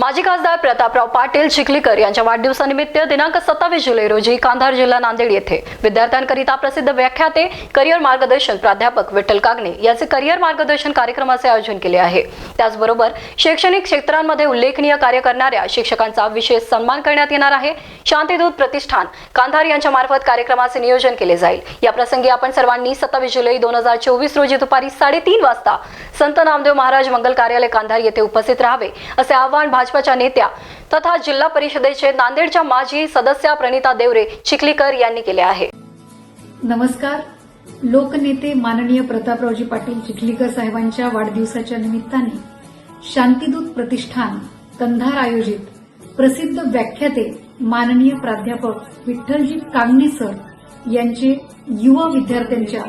माजी खासदार प्रतापराव पाटील चिखलीकर यांच्या वाढदिवसानिमित्त दिनांक सत्तावीस जुलै रोजी कांधार जिल्हा नांदेड येथे विद्यार्थ्यांकरिता प्रसिद्ध व्याख्याते करिअर मार्गदर्शन प्राध्यापक विठ्ठल कागणे यांचे करिअर मार्गदर्शन कार्यक्रमाचे आयोजन केले आहे. त्याचबरोबर शैक्षणिक क्षेत्रांमध्ये उल्लेखनीय कार्य करणाऱ्या शिक्षकांचा विशेष सन्मान करण्यात येणार आहे. शांतीदूत प्रतिष्ठान कांधार यांच्या मार्फत कार्यक्रमाचे नियोजन केले जाईल. या प्रसंगी आपण सर्वांनी सत्तावीस जुलै दोन हजार चोवीस रोजी दुपारी साडेतीन वाजता संत नामदेव महाराज मंगल कार्यालय कांधार येथे उपस्थित राहावे असे आवाहन भाजपाच्या नेत्या तथा जिल्हा परिषदेचे नांदेडच्या माजी सदस्या प्रणिता देवरे चिखलीकर यांनी केले आहे. नमस्कार. लोकनेते माननीय प्रतापरावजी पाटील चिखलीकर साहेबांच्या वाढदिवसाच्या निमित्ताने शांतीदूत प्रतिष्ठान कंधार आयोजित प्रसिद्ध व्याख्याते माननीय प्राध्यापक विठ्ठलजी कांगणे सर यांचे युवा विद्यार्थ्यांच्या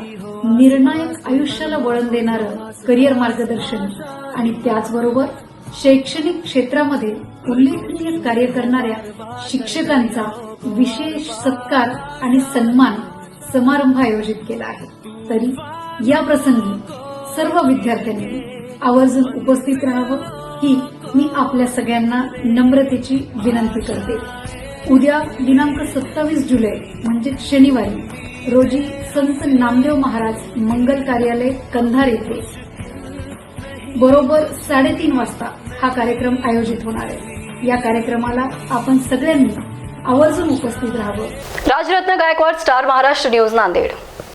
निर्णायक आयुष्याला वळण देणारं करिअर मार्गदर्शन. आणि त्याचबरोबर शैक्षणिक क्षेत्रामध्ये उल्लेखनीय कार्य करणाऱ्या शिक्षकांचा विशेष सत्कार आणि सन्मान समारंभ आयोजित केला आहे. तरी या प्रसंगी सर्व विद्यार्थ्यांनी आवर्जून उपस्थित राहावं ही मी आपल्या सगळ्यांना नम्रतेची विनंती करते. उद्या दिनांक सत्तावीस जुलै म्हणजे शनिवारी रोजी संत नामदेव महाराज मंगल कार्यालय कंधार येथे बरोबर साडेतीन वाजता हा कार्यक्रम आयोजित होणार आहे. या कार्यक्रमाला आपण सगळ्यांनी आवर्जून उपस्थित राहावं. Rajratna Gaikwad star Maharashtra news Nanded.